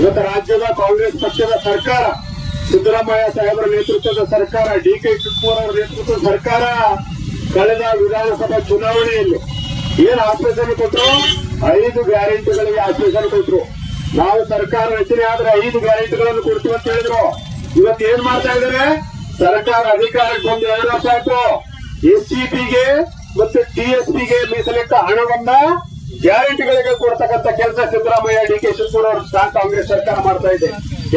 ಇವತ್ತು ರಾಜ್ಯದ ಕಾಂಗ್ರೆಸ್ ಪಕ್ಷದ ಸರ್ಕಾರ, ಸಿದ್ದರಾಮಯ್ಯ ಸಾಹೇಬರ ನೇತೃತ್ವದ ಸರ್ಕಾರ, ಡಿ ಕೆ ಶಿವಕುಮಾರ್ ಅವರ ನೇತೃತ್ವದ ಸರ್ಕಾರ ಕಳೆದ ವಿಧಾನಸಭಾ ಚುನಾವಣೆಯಲ್ಲಿ ಏನು ಆಶ್ವಾಸನೆ ಕೊಟ್ಟರು ಐದು ಗ್ಯಾರಂಟಿಗಳಿಗೆ ಆಶ್ವಾಸನೆ ಕೊಟ್ಟರು ನಾವು ಸರ್ಕಾರ ರಚನೆ ಆದ್ರೆ ಐದು ಗ್ಯಾರಂಟಿಗಳನ್ನು ಕೊಡ್ತೀವಿ ಅಂತ ಹೇಳಿದ್ರು. ಇವತ್ತು ಏನ್ ಮಾಡ್ತಾ ಇದ್ದಾರೆ? ಸರ್ಕಾರ ಅಧಿಕಾರಕ್ಕೆ ಬಂದು ಎರಡು ವರ್ಷ ಆಯ್ತು ಎಸ್ ಮತ್ತೆ ಟಿ ಎಸ್ ಪಿಗೆ ಮೀಸಲಿಟ್ಟ ಹಣವನ್ನ ಗ್ಯಾರಂಟಿಗಳಿಗೆ ಕೊಡ್ತಕ್ಕಂಥ ಕೆಲಸ ಸಿದ್ದರಾಮಯ್ಯ ಡಿ ಕೆ ಶಿವಕುಮಾರ್ ಕಾಂಗ್ರೆಸ್ ಸರ್ಕಾರ ಮಾಡ್ತಾ ಇದೆ.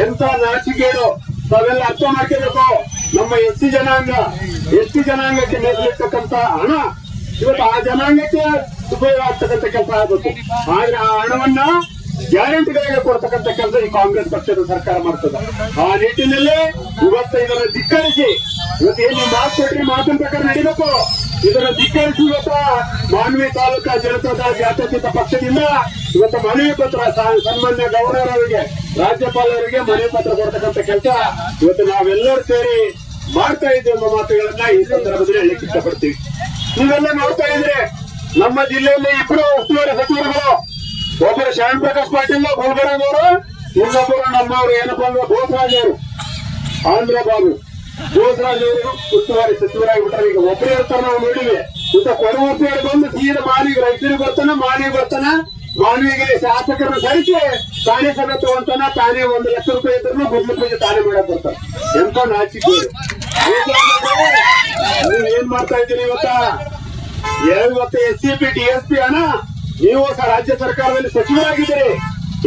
ಎಂತ ನಾಚಿಕೆಗಳು ನಾವೆಲ್ಲ ಅರ್ಥ ಮಾಡ್ಕೋಬೇಕು. ನಮ್ಮ ಎಸ್ ಸಿ ಜನಾಂಗ ಎಸ್ ಟಿ ಜನಾಂಗಕ್ಕೆ ಮೀಸಲಿರ್ತಕ್ಕಂತ ಹಣ ಇವತ್ತು ಆ ಜನಾಂಗಕ್ಕೆ ಉಪಯೋಗ ಆಗ್ತಕ್ಕಂಥ ಕೆಲಸ ಆಗುತ್ತೆ ಆದ್ರೆ ಆ ಹಣವನ್ನ ಗ್ಯಾರಂಟಿಗಳಿಗೆ ಕೊಡ್ತಕ್ಕಂಥ ಕೆಲಸ ಈ ಕಾಂಗ್ರೆಸ್ ಪಕ್ಷದ ಸರ್ಕಾರ ಮಾಡ್ತದೆ. ಆ ನಿಟ್ಟಿನಲ್ಲಿ ಇವತ್ತು ಇದನ್ನು ಧಿಕ್ಕರಿಸಿ ಇವತ್ತು ಏನ್ ನೀವು ಮಾತು ಕೊಟ್ಟರೆ ಮಾತಿನ ಪ್ರಕಾರ ನಡೀಬೇಕು ಇದನ್ನ ಧಿಕ್ಕರಿಸಿ ಇವತ್ತ ಮಾನ್ವಿ ತಾಲೂಕಾ ಜನತಾ ಜಾತ್ಯತೀತ ಪಕ್ಷದಿಂದ ಇವತ್ತು ಮನವಿ ಪತ್ರ ಸನ್ಮಾನ್ಯ ಗವರ್ನರ್ ಅವರಿಗೆ ರಾಜ್ಯಪಾಲರಿಗೆ ಮನವಿ ಪತ್ರ ಕೊಡ್ತಕ್ಕಂತ ಕೆಲಸ ಇವತ್ತು ನಾವೆಲ್ಲರೂ ಸೇರಿ ಮಾಡ್ತಾ ಇದ್ದೇವೆ ಎಂಬ ಮಾತುಗಳನ್ನ ಈ ಸಂದರ್ಭದಲ್ಲಿ ಹೇಳಲಿಕ್ಕೆ ಇಷ್ಟಪಡ್ತೀವಿ. ನೀವೆಲ್ಲ ನೋಡ್ತಾ ಇದ್ರೆ ನಮ್ಮ ಜಿಲ್ಲೆಯಲ್ಲಿ ಇಬ್ಬರು ಉಸ್ತುವಾರಿ ಸಚಿವರುಗಳು, ಒಬ್ಬರು ಶ್ಯಾಮ್ ಪ್ರಕಾಶ್ ಪಾಟೀಲ್ ಗುಲ್ಬರ್ಗವರು ಇನ್ನೊಬ್ಬರು ನಮ್ಮವರು ಏನಪ್ಪ ಅಂದ್ರೆ ಬೋಸರಾಜ್ ಅವರು, ಆಂಧ್ರ ಬಾಬು ಬೋಸರಾಜ್ ಅವರು ಉಸ್ತುವಾರಿ ಸಚಿವರಾಗಿ ಬಿಟ್ಟರೆ ಈಗ ಒಬ್ಬರೇ ಇರ್ತಾರೆ ನಾವು ನೋಡಿವಿ ಇಂತ ಕೊಡವರ್ತಿ ಬಂದು ಸೀದಾ ಮಾನವಿಗೆ ರೈತರಿಗೆ ಬರ್ತಾನ ಮಾನವಿ ಬರ್ತಾನ ಮಾನವಿಗೆ ಶಾಸಕರನ್ನ ಸರಿಸಿ ತಾನೇ ಸಭೆ ತಗೊಂತಾನ, ತಾನೇ ಒಂದು ಲಕ್ಷ ರೂಪಾಯಿ ಇದ್ರು ಗುಡ್ಲು ಪೂಜೆ ತಾನೇ ಮಾಡಕ್ ಎಂತ ನಾಚಿಕೆ. ಏನ್ ಮಾಡ್ತಾ ಇದ್ದೀರಿ ಇವತ್ತ? ಇವತ್ತ S C P T S P ಅಣ ನೀವು ರಾಜ್ಯ ಸರ್ಕಾರದಲ್ಲಿ ಸಚಿವರಾಗಿದ್ದೀರಿ.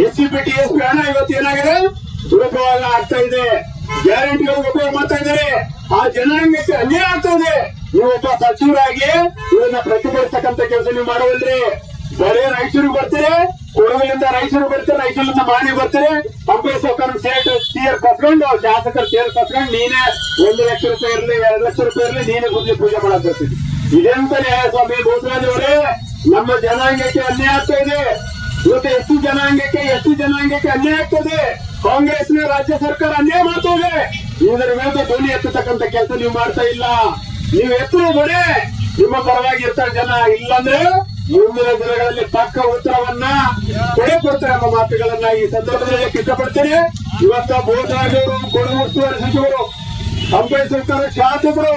S C P T S P ಹಣ ಇವತ್ತು ಏನಾಗಿದೆ? ದುರುಪಯೋಗ ಆಗ್ತಾ ಇದೆ. ಗ್ಯಾರಂಟಿಗಳು ಉಪಯೋಗ ಮಾಡ್ತಾ ಆ ಜನಾಂಗಕ್ಕೆ ಅನ್ಯಾಯ ಆಗ್ತದೆ. ಇದೆ ನೀವು ಒಬ್ಬ ಸಚಿವರಾಗಿ ಇವನ್ನ ಪ್ರತಿಭಟಿಸ್ತಕ್ಕಂತ ಕೆಲಸ ನೀವು ಮಾಡುವಲ್ರಿ. ಬರೀ ರಾಯಚೂರಿಗೆ ಬರ್ತೀರಿ ಕೊಡಗಿನಿಂದ ರಾಯಚೂರು ಬರ್ತೀರಿ ರಾಯಚೂರಿಂದ ಮಾಡಿ ಬರ್ತೀರಿ. ಅಂಬೇಶ್ವರ್ ಸೇಟ್ ಸೇರ್ ಕಸ್ಕೊಂಡು, ಶಾಸಕರು ಸೇರ್ ಕಸ್ಕೊಂಡು ನೀನೇ ಒಂದು ಲಕ್ಷ ರೂಪಾಯಿ ಇರಲಿ, ಎರಡು ಲಕ್ಷ ರೂಪಾಯಿ ಇರಲಿ, ನೀನೇ ಗುಡಿ ಪೂಜೆ ಮಾಡಕ್ ಬರ್ತೀನಿ ಇದೆಂತ ನ್ಯಾಯ ಸ್ವಾಮಿ ಬೋಸರಾಜ್ ಅವರೇ, ನಮ್ಮ ಜನಾಂಗಕ್ಕೆ ಅನ್ಯಾಯ ಆಗ್ತಾ ಇದೆ. ಇವತ್ತು ಎಷ್ಟು ಜನಾಂಗಕ್ಕೆ ಎಷ್ಟು ಜನಾಂಗಕ್ಕೆ ಅನ್ಯಾಯ ಆಗ್ತದೆ. ಕಾಂಗ್ರೆಸ್ನ ರಾಜ್ಯ ಸರ್ಕಾರ ಅನ್ಯಾಯ ಮಾಡ್ತದೆ. ಇದೆ ಇದರ ವಿರುದ್ಧ ಧ್ವನಿ ಎತ್ತತಕ್ಕಂತ ಕೆಲಸ ನೀವು ಮಾಡ್ತಾ ಇಲ್ಲ. ನೀವು ಎತ್ತರು ಬರೇ. ನಿಮ್ಮ ಪರವಾಗಿ ಇರ್ತಾರೆ ಜನ ಇಲ್ಲಾಂದ್ರೆ ಮುಂದಿನ ದಿನಗಳಲ್ಲಿ ಪಕ್ಕ ಉತ್ತರವನ್ನ ಕೊಡೆ ಕೊಡ್ತಾರೆ ಎಂಬ ಮಾತುಗಳನ್ನ ಈ ಸಂದರ್ಭದಲ್ಲಿ ಕಿಟ್ಟಪಡ್ತೇನೆ ಇವತ್ತ ಬೋಸರಾಜ್ ಕೊಡಗು ಉಸ್ತುವಾರಿ ಸಚಿವರು, ಹಂಪೆ ಸರ್ಕಾರ ಶಾಸಕರು,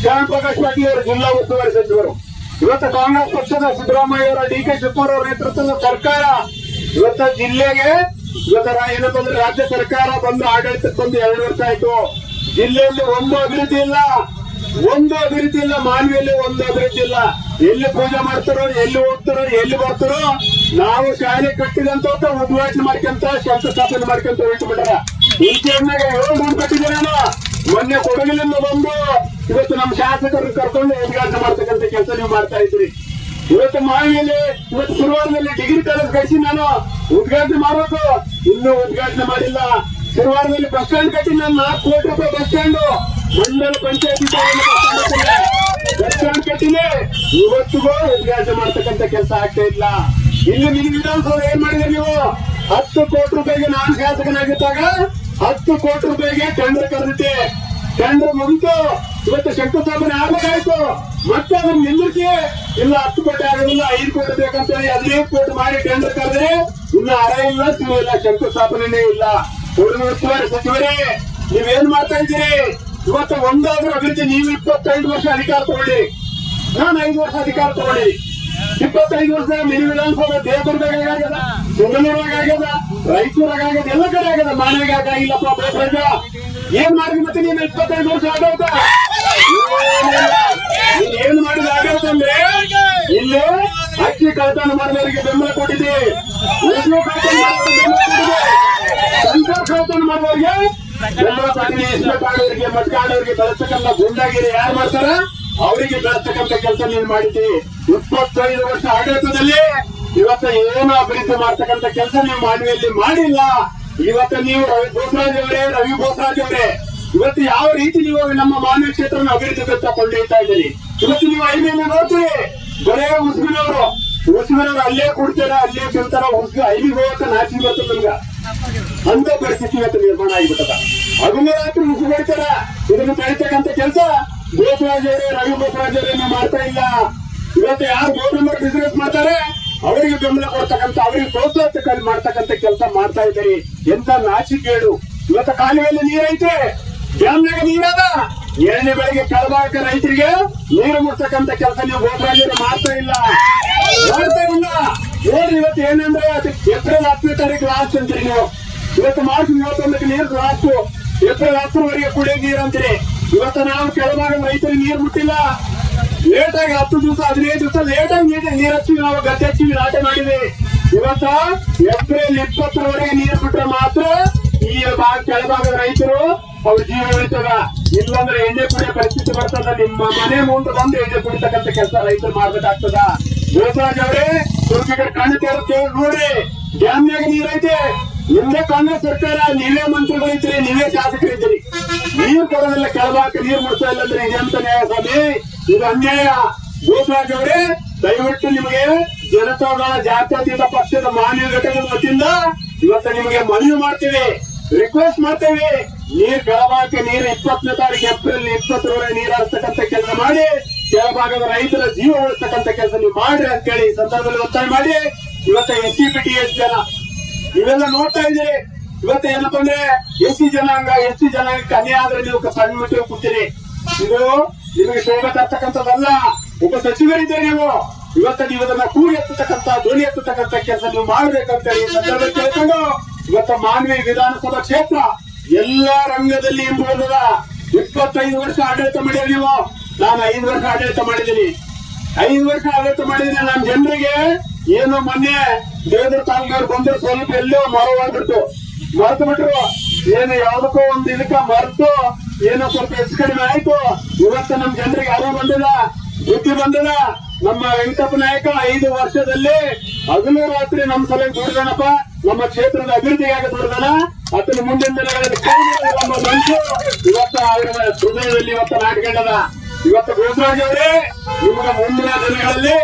ಶ್ಯಾಮ್ ಪ್ರಕಾಶ್ ಪಾಟೀಲ್ ಅವರು ಜಿಲ್ಲಾ ಉಸ್ತುವಾರಿ ಸಚಿವರು. ಇವತ್ತು ಕಾಂಗ್ರೆಸ್ ಪಕ್ಷದ ಸಿದ್ದರಾಮಯ್ಯ ಅವರ ಡಿ ಕೆ ಶಿವಕುಮಾರ್ ನೇತೃತ್ವದ ಸರ್ಕಾರ ಇವತ್ತು ಜಿಲ್ಲೆಗೆ ಇವತ್ತ ಏನಪ್ಪ ಅಂದ್ರೆ ರಾಜ್ಯ ಸರ್ಕಾರ ಬಂದು ಆಡಳಿತಕ್ಕೆ ಬಂದು ಎರಡು ವರ್ಷ ಆಯ್ತು. ಜಿಲ್ಲೆಯಲ್ಲಿ ಒಂದು ಅಭಿವೃದ್ಧಿ ಇಲ್ಲ. ಒಂದು ಅಭಿವೃದ್ಧಿ ಇಲ್ಲ. ಮಾನವಿಯಲ್ಲಿ ಒಂದು ಅಭಿವೃದ್ಧಿ ಇಲ್ಲ. ಎಲ್ಲಿ ಪೂಜೆ ಮಾಡ್ತಾರೋ, ಎಲ್ಲಿ ಹೋಗ್ತಾರೋ, ಎಲ್ಲಿ ಬರ್ತಾರೋ, ನಾವು ಶಾಲೆ ಕಟ್ಟಿದಂತ ಉದ್ಘಾಟನೆ ಮಾಡ್ಕೊಂತ ಶಂಕುಸ್ಥಾಪನೆ ಮಾಡ್ಕೊಂತ ಹೊರಟು ಬಿಟ್ಟಾರ ಇಂಚಿಯನ್ನಾಗ ಏಳು ಮೂರು ನಾನು ಮೊನ್ನೆ ಕೊಡಗಿನಿಂದ ಬಂದು ಇವತ್ತು ನಮ್ಮ ಶಾಸಕರು ಕರ್ಕೊಂಡು ಉದ್ಘಾಟನೆ ಮಾಡ್ತಕ್ಕಂಥ ಕೆಲಸ ನೀವು ಮಾಡ್ತಾ ಇದ್ರಿ ಇವತ್ತು ಮಾವಿನಲ್ಲಿ ಇವತ್ತು ಶುರುವಾರದಲ್ಲಿ ಡಿಗ್ರಿ ಕಾಲೇಜ್ ಕಟ್ಟಿ ನಾನು ಉದ್ಘಾಟನೆ ಮಾಡೋದು. ಇನ್ನೂ ಉದ್ಘಾಟನೆ ಮಾಡಿಲ್ಲ. ಶುರುವಾರದಲ್ಲಿ ಬಸ್ ಸ್ಟ್ಯಾಂಡ್ ಕಟ್ಟಿ ನಾನು ನಾಲ್ಕು ಕೋಟಿ ರೂಪಾಯಿ ಬಸ್ ಸ್ಟ್ಯಾಂಡ್. ಮಂಡಲ ಪಂಚಾಯತ್ ಬಸ್ ಸ್ಟ್ಯಾಂಡ್ ಕಟ್ಟಿನಿ ಇವತ್ತಿಗೂ ಉದ್ಘಾಟನೆ ಮಾಡ್ತಕ್ಕಂಥ ಕೆಲಸ ಆಗ್ತಾ ಇಲ್ಲ. ಇಲ್ಲಿ ನಿಮ್ ವಿಧಾನಸೌಧ ಏನ್ ಮಾಡಿದ್ರಿ ನೀವು? ಹತ್ತು ಕೋಟಿ ರೂಪಾಯಿಗೆ ನಾನು ಶಾಸಕನಾಗಿದ್ದಾಗ ಹತ್ತು ಕೋಟಿ ರೂಪಾಯಿಗೆ ಟೆಂಡರ್ ಕರೆದಿದ್ದೆ. ಟೆಂಡರ್ ಮುಗಿತು. ಇವತ್ತು ಶಂಕುಸ್ಥಾಪನೆ ಆಗ್ಬೇಕಾಯ್ತು. ಮತ್ತೆ ಅದನ್ನ ನಿಲ್ಲಿಸಿ. ಇಲ್ಲ, ಹತ್ತು ಕೋಟಿ ಆಗೋದಿಲ್ಲ, ಐದು ಕೋಟಿ ಬೇಕಂತ ಹೇಳಿ ಹದಿನೈದು ಕೋಟಿ ಮಾಡಿ ಟೆಂಡರ್ ಕರೆದ್ರೆ ಇನ್ನು ಅರ ಇಲ್ಲ ಶಂಕುಸ್ಥಾಪನೆ ಇಲ್ಲ ಉಸ್ತುವಾರಿ ಸಚಿವರೇ, ನೀವೇನ್ ಮಾಡ್ತಾ ಇದ್ದೀರಿ? ಇವತ್ತು ಒಂದಾದ್ರೂ ಅಭಿವೃದ್ಧಿ, ನೀವು ಇಪ್ಪತ್ತೈದು ವರ್ಷ ಅಧಿಕಾರ ತಗೊಳ್ಳಿ. ನಾನು ಐದು ವರ್ಷ ಅಧಿಕಾರ ತಗೊಳ್ಳಿ. ಇಪ್ಪತ್ತೈದು ವರ್ಷ ಮಿನಿ ವಿಧಾನಸಭೆ ದೇವದುರ್ಗದಾಗ ಆಗ್ಯದ ಬೆಂಗಳೂರಾಗ ಆಗ್ಯದ ರಾಯಚೂರಾಗ ಆಗ್ಯದ, ಎಲ್ಲ ಕಡೆ ಆಗ್ಯದ. ಮಾನವಿಗೆ ಇಲ್ಲಪ್ಪ ಬೋಸರಾಜ ಏನ್ ಮಾಡಿ ಮತ್ತೆ ನೀನು ಇಪ್ಪತ್ತೈದು ವರ್ಷ ಆಡಳಿತ ಏನ್ ಮಾಡಿದ ಆಡಳಿತ ಅಂದ್ರೆ? ಇಲ್ಲಿ ಅಕ್ಕಿ ಕಳ್ತನ ಮಾಡಿದವರಿಗೆ ಬೆಂಬಲ ಕೊಟ್ಟಿದೆ ಉದ್ಯೋಗ ಕಳ್ತನ ಬೆಂಬಲ ಕೊಟ್ಟಿದೆ ಮಾಡುವವರಿಗೆ ಬೆಂಬಲ ಕೊಟ್ಟಿದೆ ಇಷ್ಟಪಡೋರಿಗೆ ಮಟ್ಕಾಡೋರಿಗೆ ಬೆಳೆಸ್ತಕ್ಕಂಥ ಗುಂಡಾಗಿರಿ ಯಾರು ಮಾಡ್ತಾರ? ಅವರಿಗೆ ಬೆಳೆಸ್ತಕ್ಕಂಥ ಕೆಲಸ ನೀನು ಮಾಡಿದ್ದಿ. ಇಪ್ಪತ್ತೈದು ವರ್ಷ ಆಡಳಿತದಲ್ಲಿ ಇವತ್ತ ಏನು ಅಭಿವೃದ್ಧಿ ಮಾಡ್ತಕ್ಕಂಥ ಕೆಲಸ ನೀವು ಮಾಡುವಲ್ಲಿ ಮಾಡಿಲ್ಲ. ಇವತ್ತು ನೀವು ರವಿ ಬೋಸರಾಜ್ ಅವರೇ, ರವಿ ಬೋಸರಾಜ್ ಅವರೇ, ಇವತ್ತು ಯಾವ ರೀತಿ ನೀವು ನಮ್ಮ ಮಾನ್ಯ ಕ್ಷೇತ್ರನ ಅಭಿವೃದ್ಧಿ ಕೊಂಡೊಯ್ತಾ ಇದ್ದೀರಿ? ಇವತ್ತು ನೀವು ಐದನೇ ನೋಡ್ತೀರಿ ಬರೇ ಉಸ್ಮಿನವರು. ಮುಸ್ಲಿಮರವ್ರು ಅಲ್ಲೇ ಕೊಡ್ತಾರ, ಅಲ್ಲೇ ತಿಂತಾರ ಮುಸ್ಲಿಂ ಐದಿಗೆ ಹೋಗಕ್ಕ ನಾಚಿ ಬರ್ತದೆ ನಮ್ಗ ಅಂತ ಪರಿಸ್ಥಿತಿ ಇವತ್ತು ನಿರ್ಮಾಣ ಆಗಿಬಿಟ್ಟದ. ಹಗಲು ರಾತ್ರಿ ಹೊಡಿತಾರ ಇದನ್ನು ತಡಿತಕ್ಕಂತ ಕೆಲಸ ಬೋಸರಾಜ್ ಅವರೇ, ರವಿ ಬೋಸರಾಜ್ ಅವರೇ ಮಾಡ್ತಾ ಇಲ್ಲ. ಇವತ್ತು ಯಾರು ಗೋಲ್ ನಂಬರ್ ಬಿಸ್ನೆಸ್ ಮಾಡ್ತಾರೆ? ಅವರಿಗೆ ಬೆಂಬಲ ಕೊಡ್ತಕ್ಕಂಥ, ಅವರಿಗೆ ಪ್ರೋತ್ಸಾಹ ಮಾಡ್ತಕ್ಕಂಥ ಕೆಲಸ ಮಾಡ್ತಾ ಇದ್ದೀರಿ ಎಂತ ನಾಚಿಕೇಡು. ಇವತ್ತು ಕಾಲುವೆಯಲ್ಲಿ ನೀರೈತೆ. ಡ್ಯಾಮ್ನಾಗ ನೀರದ ಎರಡನೇ ಬೆಳಗ್ಗೆ ಕಳಬಾಕ ರೈತರಿಗೆ ನೀರು ಮುಟ್ತಕ್ಕಂಥ ಕೆಲಸ ನೀವು ಗೋಪರಾಜರು ಮಾಡ್ತಾ ಇಲ್ಲ. ಮಾಡ್ತಾ ಇಲ್ಲ. ನೋಡ್ರಿ ಇವತ್ತು ಏನಂದ್ರೆ ಏಪ್ರಿಲ್ ಹತ್ತನೇ ತಾರೀಕು ಲಾಸ್ಟ್ ಅಂತೀರಿ ನೀವು. ಇವತ್ತು ಮಾರ್ಚ್ ಮೂವತ್ತೊಂದಕ್ಕೆ ನೀರು ಲಾಸ್ಟ್ ಏಪ್ರಿಲ್ ಹತ್ತರವರೆಗೆ ಕುಡಿಯೋ ನೀರು ಅಂತೀರಿ. ಇವತ್ತು ನಾವು ಕೆಳಭಾಗದ ರೈತರಿಗೆ ನೀರು ಮುಟ್ಟಿಲ್ಲ. ಲೇಟ್ ಆಗಿ ಹತ್ತು ದಿವಸ, ಹದಿನೈದು ದಿವಸ ಲೇಟ್ ಆಗಿ ನೀರು ನೀರು ಹಚ್ಚಿವಿ ನಾವು ಗದ್ದೆ ಹಚ್ಚಿವಿ ನಾಟೆ ಮಾಡಿವಿ ಇವತ್ತ ಏಪ್ರಿಲ್ ಇಪ್ಪತ್ತರವರೆಗೆ ನೀರು ಬಿಟ್ರೆ ಮಾತ್ರ ಈ ಭಾಗ ಕೆಳಭಾಗದ ರೈತರು ಅವ್ರ ಜೀವ ಉಳಿತದ ಇಲ್ಲಂದ್ರೆ ಎಣ್ಣೆ ಕುಡಿಯೋ ಪರಿಸ್ಥಿತಿ ಬರ್ತದ. ನಿಮ್ಮ ಮನೆ ಮುಂದೆ ಬಂದು ಎಣ್ಣೆ ಕುಡಿತಕ್ಕಂಥ ಕೆಲಸ ರೈತರು ಮಾಡ್ಬೇಕಾಗ್ತದ. ಗೋಪಾಜ್ ಅವರೇ ಸ್ವಲ್ಪ ಕಣ್ಣು ತೆರೆದು ನೋಡ್ರಿ ಡ್ಯಾಮ್ನಾಗ ನೀರೈತೆ ನಿಮ್ದೇ ಕಾಂಗ್ರೆಸ್ ಸರ್ಕಾರ, ನೀವೇ ಮಂತ್ರಿಗಳಿದ್ರಿ ನೀವೇ ಶಾಸಕರಿದ್ದೀರಿ ನೀರು ಕೊಡೋದಿಲ್ಲ, ಕೆಳಭಾಗಕ್ಕೆ ನೀರು ಮುಡ್ತಾ ಇಲ್ಲ ಅಂದ್ರೆ ಇದೆಂತ ನ್ಯಾಯ ಇದು ಅನ್ಯಾಯ ಗೋಪಾಜ್ ಅವರೇ ದಯವಿಟ್ಟು ನಿಮಗೆ ಜನತಾದಳ, ಜಾತ್ಯತೀತ ಪಕ್ಷದ ಮಾನ್ಯ ಘಟಕದ ವತಿಯಿಂದ ಇವತ್ತು ನಿಮಗೆ ಮನವಿ ಮಾಡ್ತೇವೆ. ರಿಕ್ವೆಸ್ಟ್ ಮಾಡ್ತೇವೆ. ನೀರ್ ಕೆಳಭಾಗಕ್ಕೆ ನೀರು ಇಪ್ಪತ್ತನೇ ತಾರೀಕು ಏಪ್ರಿಲ್ ಇಪ್ಪತ್ತರವರೆಗೆ ನೀರು ಹರಿಸ್ತಕ್ಕಂಥ ಕೆಲಸ ಮಾಡಿ, ಕೆಳಭಾಗದ ರೈತರ ಜೀವ ಉಳಿಸ್ತಕ್ಕಂಥ ಕೆಲಸ ನೀವು ಮಾಡ್ರಿ ಅಂತೇಳಿ ಈ ಸಂದರ್ಭದಲ್ಲಿ ಒತ್ತಾಯ ಮಾಡಿ. ಇವತ್ತ S C P T S ಜನ, ನೀವೆಲ್ಲ ನೋಡ್ತಾ ಇದ್ದೀರಿ. ಇವತ್ತು ಏನಪ್ಪ ಅಂದ್ರೆ ಎಸ್ ಸಿ ಜನಾಂಗ, ಎಸ್ ಟಿ ಜನಾಂಗಕ್ಕೆ ಅನ್ಯಾಯ ಆದ್ರೆ ನೀವು ಮಟ್ಟಿಗೆ ಕೂತೀರಿ. ಇದು ನಿಮಗೆ ಶೋಭೆ ತರ್ತಕ್ಕಂಥದ್ದಲ್ಲ ಒಬ್ಬ ಸಚಿವರಿದ್ದೀರಿ ನೀವು ಇವತ್ತು ನೀವು ಅದನ್ನ ಕೂಡಿ ಎತ್ತತಕ್ಕಂಥ, ಧ್ವನಿ ಎತ್ತತಕ್ಕಂಥ ಕೆಲಸ ನೀವು ಮಾಡಬೇಕಂತ ಕೇಳ್ಕೊಂಡು, ಇವತ್ತು ಮಾನ್ವಿ ವಿಧಾನಸಭಾ ಕ್ಷೇತ್ರ ಎಲ್ಲಾ ರಂಗದಲ್ಲಿ ಎಂಬುದರ ಇಪ್ಪತ್ತೈದು ವರ್ಷ ಆಡಳಿತ ಮಾಡಿದ್ರೆ ನೀವು. ನಾನು ಐದು ವರ್ಷ ಆಡಳಿತ ಮಾಡಿದ್ದೀನಿ. ಐದು ವರ್ಷ ಆಡಳಿತ ಮಾಡಿದ್ರೆ ನಮ್ಮ ಜನರಿಗೆ ಏನು ಮೊನ್ನೆ ದೇವೇಂದ್ರ ತಾಲೂಕವ್ರು ಬಂದ್ರು ಸ್ವಲ್ಪ ಎಲ್ಲೋ ಮರವಾಗ್ಬಿಟ್ಟು ಮರೆತು ಬಿಟ್ರು. ಏನು ಯಾವ್ದಕ್ಕೋ ಒಂದು ಇದಕ್ಕ ಮರೆತು ಏನೋ ಸ್ವಲ್ಪ ಹೆಚ್ಚು ಕಡಿಮೆ ಆಯ್ತು. ಇವತ್ತು ನಮ್ ಜನರಿಗೆ ಅರಿವು ಬಂದಿಲ್ಲ, ಬುದ್ಧಿ ಬಂದಿಲ್ಲ. ನಮ್ಮ ವೆಂಕಟಪ್ಪ ನಾಯಕ ಐದು ವರ್ಷದಲ್ಲಿ ಹಗಲು ರಾತ್ರಿ ನಮ್ಮ ಸಲಹೆ ದುಡಿದನಪ್ಪ. ನಮ್ಮ ಕ್ಷೇತ್ರದ ಅಭಿವೃದ್ಧಿಗಾಗಿ ದುಡಿದನ? ಅದನ್ನ ಮುಂದಿನ ದಿನಗಳಲ್ಲಿ ನಮ್ಮ ಇವತ್ತು ಅವರ ಹೃದಯದಲ್ಲಿ ಇವತ್ತು ನಾಟ್ಕೊಂಡದ ಇವತ್ತು ಗೋಸರಾಜ್ ಅವರೇ, ನಿಮಗೆ ಮುಂದಿನ ದಿನಗಳಲ್ಲಿ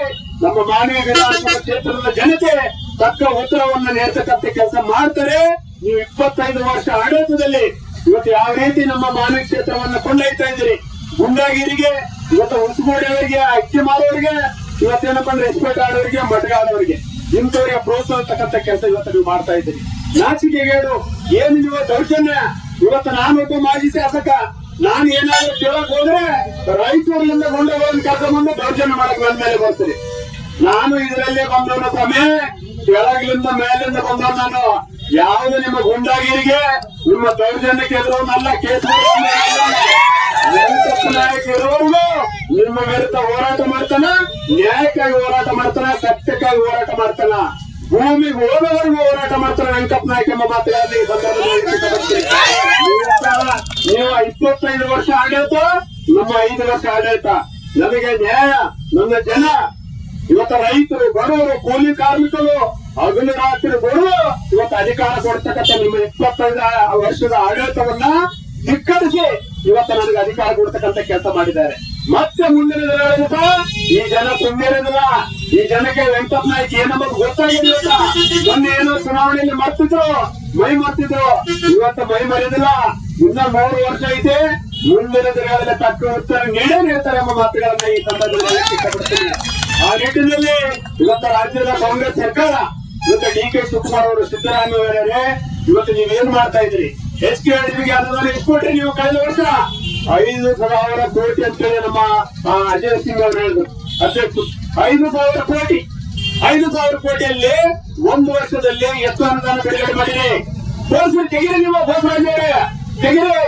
ನಮ್ಮ ಮಾನವೀಯ ವಿಧಾನಸಭಾ ಕ್ಷೇತ್ರದ ಜನತೆ ತಕ್ಕ ಉತ್ತರವನ್ನ ನೀಡ್ತಕ್ಕಂಥ ಕೆಲಸ ಮಾಡ್ತಾರೆ. ನೀವು ಇಪ್ಪತ್ತೈದು ವರ್ಷ ಆಡಳಿತದಲ್ಲಿ ಇವತ್ತು ಯಾವ ರೀತಿ ನಮ್ಮ ಮಾನವ ಕ್ಷೇತ್ರವನ್ನ ಕೊಂಡೊಯ್ತಾ ಇದ್ದೀರಿ? ಗುಂಡಾಗಿರಿಗೆ, ಇವತ್ತು ಉಸ್ಕೋಡಿ ಅವರಿಗೆ ಅಕ್ಕಿ ಮಾರೋರಿಗೆ ಇವತ್ತೇನಪ್ಪ ಅಂದ್ರೆ ಎಸ್ಪೇಟ್ ಆಡೋರಿಗೆ ಮಟ್ಗಾಡೋರಿಗೆ ಇಂಥವ್ರಿಗೆ ಪ್ರೋತ್ಸಾಹ ತಕ್ಕಂತ ಕೆಲಸ ಇವತ್ತು ನೀವು ಮಾಡ್ತಾ ಇದ್ದೀರಿ. ನಾಚಿಕೆಗೇಡು ಏನು ನೀವು ದೌರ್ಜನ್ಯ? ಇವತ್ತು ನಾನೊಬ್ಬ ಮಾಜಿ ಶಾಸಕ, ನಾನು ಏನಾದ್ರೂ ಕೇಳಕ್ ಹೋದ್ರೆ ರೈತರಿಂದ ಗೊಂಡೋಗೋದನ್ನ ಕರ್ಕೊಂಡ್ಬಂದು ದೌರ್ಜನ್ಯ ಮಾಡಕ್ ನನ್ನ ಮೇಲೆ ಬರ್ತೀರಿ. ನಾನು ಇದರಲ್ಲೇ ಬಂದವನ ಸಮಯ ಕೆಳಗಿಲಿಂದ ಮೇಲಿಂದ ಬಂದವ ನಾನು. ಯಾವುದು ನಿಮ್ಮ ಗುಂಡಾಗಿರಿಗೆ, ನಿಮ್ಮ ದೌರ್ಜನ್ಯಕ್ಕೆ ಎದುರವನ್ನಲ್ಲ, ಕೇಸ್ ನಾಯಕರು ನಿಮ್ಮ ವಿರುದ್ಧ ಹೋರಾಟ ಮಾಡ್ತಾನ, ನ್ಯಾಯಕ್ಕಾಗಿ ಹೋರಾಟ ಮಾಡ್ತಾನ, ಸತ್ಯಕ್ಕಾಗಿ ಹೋರಾಟ ಮಾಡ್ತಾನ. ಭೂಮಿಗೆ ಹೋದವರೆಗೂ ಹೋರಾಟ ಮಾಡ್ತಾರೆ ವೆಂಕಟ ನಾಯಕ ಎಂಬ ಸಂದರ್ಭದಲ್ಲಿ ನೀವು ಇಪ್ಪತ್ತೈದು ವರ್ಷ ಆಡಳಿತ, ನಮ್ಮ ಐದು ವರ್ಷ ಆಡಳಿತ. ನಮಗೆ ನ್ಯಾಯ ನನ್ನ ಜನ. ಇವತ್ತು ರೈತರು, ಬಡವರು, ಕೂಲಿ ಕಾರ್ಮಿಕರು ಹಗಲು ರಾತ್ರಿ ಬಡವರು ಇವತ್ತು ಅಧಿಕಾರ ಕೊಡ್ತಕ್ಕಂಥ ನಿಮ್ಮ ಇಪ್ಪತ್ತೈದ ವರ್ಷದ ಆಡಳಿತವನ್ನ ಧಿಕ್ಕರಿಸಿ ಇವತ್ತು ನನಗೆ ಅಧಿಕಾರ ಕೊಡ್ತಕ್ಕಂಥ ಕೆಲಸ ಮಾಡಿದ್ದಾರೆ. ಮತ್ತೆ ಮುಂದಿನ ದಿನಗಳಲ್ಲಿ ಈ ಜನ ತುಂಬಿರೋದಿಲ್ಲ. ಈ ಜನಕ್ಕೆ ವೆಂಕಟಪ್ಪ ನಾಯ್ಕ ಏನಂಬುದು ಗೊತ್ತಾಗಿರ್ಲಿಲ್ಲ ಮೊನ್ನೆ ಏನೋ ಚುನಾವಣೆಯಲ್ಲಿ ಮರ್ತಿದ್ರು, ಮೈ ಮರ್ತಿದ್ರು. ಇವತ್ತು ಮೈ ಮರೆಯೋದಿಲ್ಲ ಇನ್ನ ಮೂರು ವರ್ಷ ಐತೆ. ಮುಂದಿನ ದಿನಗಳಲ್ಲಿ ತಕ್ಕ ಉತ್ತರ ನೀಡೇ ನೀಡ್ತಾರೆ ಎಂಬ ಮಾತುಗಳನ್ನ ಈ ಸಂದರ್ಭದಲ್ಲಿ ಆ ನಿಟ್ಟಿನಲ್ಲಿ ಇವತ್ತು ರಾಜ್ಯದ ಕಾಂಗ್ರೆಸ್ ಸರ್ಕಾರ ಇವತ್ತು ಡಿ ಕೆ ಶಿವಕುಮಾರ್ ಅವರು ಸಿದ್ದರಾಮಯ್ಯ ಅವರೇ ಇವತ್ತು ನೀವೇನ್ ಮಾಡ್ತಾ ಇದ್ರಿ? ಎಚ್ ಕೆ ಗೆ ಅದನ್ನ ಎಷ್ಟು ಕೊಟ್ರಿ ನೀವು ಕಳೆದ ವರ್ಷ. ಐದು ಸಾವಿರ ಕೋಟಿ ಅಂತೇಳಿ ನಮ್ಮ ಆ, ಅಜಯ್ ಸಿಂಗ್ ಅವರು ಹೇಳಿದ್ರು. ಅಧ್ಯಕ್ಷರು. ಐದು ಸಾವಿರ ಕೋಟಿ. ಐದು ಸಾವಿರ ಕೋಟಿಯಲ್ಲಿ ಒಂದು ವರ್ಷದಲ್ಲಿ ಎಷ್ಟು ಅನುದಾನ ಬಿಡುಗಡೆ ಮಾಡಿರಿ. ತೋರಿಸಿ ತೆಗಿರಿ ನೀವು ಬೋಸರಾಜ್ ತೆಗಿರಿ.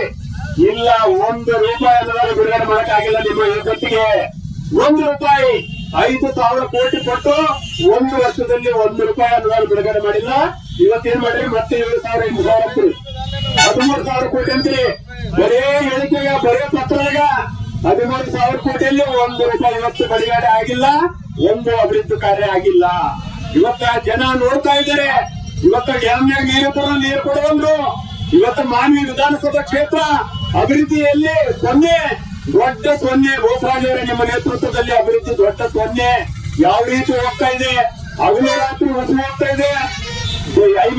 ಇಲ್ಲ ಒಂದು ರೂಪಾಯಿ ಅನುದಾನ ಬಿಡುಗಡೆ ಮಾಡಕ್ಕಾಗಿಲ್ಲ ನಿಮ್ಮ ಇವತ್ತಿಗೆ ಒಂದು ರೂಪಾಯಿ. ಐದು ಸಾವಿರ ಕೋಟಿ ಕೊಟ್ಟು ಒಂದು ವರ್ಷದಲ್ಲಿ ಒಂದು ರೂಪಾಯಿ ಅನುದಾನ ಬಿಡುಗಡೆ ಮಾಡಿಲ್ಲ. ಇವತ್ತೇನ್ ಮಾಡಿದ್ರಿ ಮತ್ತೆ ಏಳು ಸಾವಿರ ಎಂಟು ಸಾವಿರ. ಹದಿಮೂರು ಸಾವಿರ ಕೋಟಿ ಅಂತೀರಿ. ಬರೇ ಹೇಳಿಕೆಗ, ಬರೇ ಪತ್ರಾಗ ಹದಿಮೂರು ಸಾವಿರ ಕೋಟಿಯಲ್ಲಿ ಒಂದು ರೂಪಾಯಿ ಇವತ್ತು ಬಿಡುಗಡೆ ಆಗಿಲ್ಲ. ಒಂದು ಅಭಿವೃದ್ಧಿ ಕಾರ್ಯ ಆಗಿಲ್ಲ. ಇವತ್ತ ಜನ ನೋಡ್ತಾ ಇದ್ದಾರೆ. ಇವತ್ತ ಡ್ಯಾಮ್ನಾಗ ನೀರು ಕೊಡೋ, ನೀರು ಕೊಡುವಂದ್ರು ಇವತ್ತು ಮಾನ್ವಿ ವಿಧಾನಸಭಾ ಕ್ಷೇತ್ರ ಅಭಿವೃದ್ಧಿಯಲ್ಲಿ ಸೊನ್ನೆ. ದೊಡ್ಡ ಸೊನ್ನೆ ಅವರೇ ನಿಮ್ಮ ನೇತೃತ್ವದಲ್ಲಿ ಅಭಿವೃದ್ಧಿ ದೊಡ್ಡ ಸೊನ್ನೆ ಯಾವ ರೀತಿ ಹೋಗ್ತಾ ಇದೆ? ಹಗಲು ರಾತ್ರಿ ಹೊಸ ಹೋಗ್ತಾ ಇದೆ.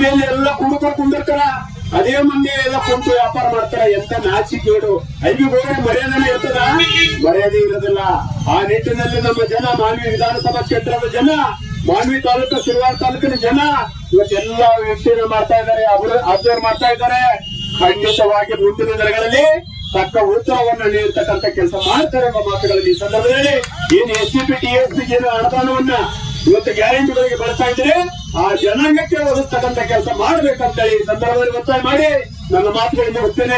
ಮೇಲೆ ಎಲ್ಲ ಕುಡುಕೊಂಡು ಕುಂದಿರ್ತಾರ. ಅದೇ ಮಂದಿ ಎಲ್ಲ ಕುಂತು ವ್ಯಾಪಾರ ಮಾಡ್ತಾರ. ಎಂತ ನಾಚಿಕೇಡು ಐಬಿ ಹೋಗಿ ಮರ್ಯಾದೆ ಇರ್ತದ? ಮರ್ಯಾದೆ ಇರೋದಿಲ್ಲ. ಆ ನಿಟ್ಟಿನಲ್ಲಿ ನಮ್ಮ ಜನ, ಮಾನ್ವಿ ವಿಧಾನಸಭಾ ಕ್ಷೇತ್ರದ ಜನ, ಮಾನ್ವಿ ತಾಲೂಕು ಸಿರುವಾರ ತಾಲೂಕಿನ ಜನ, ಇವತ್ತೆಲ್ಲ ವ್ಯಕ್ತಿಗಳು ಮಾಡ್ತಾ ಇದ್ದಾರೆ ಅಬ್ಸರ್ವ್ ಮಾಡ್ತಾ ಇದ್ದಾರೆ. ಖಂಡಿತವಾಗಿ ಮುಂದಿನ ದಿನಗಳಲ್ಲಿ ತಕ್ಕ ಉತ್ತರವನ್ನು ನೀಡತಕ್ಕಂತ ಕೆಲಸ ಮಾಡ್ತಾರೆ ಎಂಬ ಮಾತುಗಳಲ್ಲಿ ಈ ಸಂದರ್ಭದಲ್ಲಿ ಏನು S C P T S P ಅನುದಾನವನ್ನ ಇವತ್ತು ಗ್ಯಾರಂಟಿಗಳಿಗೆ ಬರ್ತಾ ಇದ್ರೆ ಆ ಜನಾಂಗಕ್ಕೆ ಒದಗಿಸ್ತಕ್ಕಂತ ಕೆಲಸ ಮಾಡ್ಬೇಕಂತ ಈ ಸಂದರ್ಭದಲ್ಲಿ ಒತ್ತಾಯ ಮಾಡಿ ನನ್ನ ಮಾತುಗಳಿಂದ ಮುಕ್ತನೇ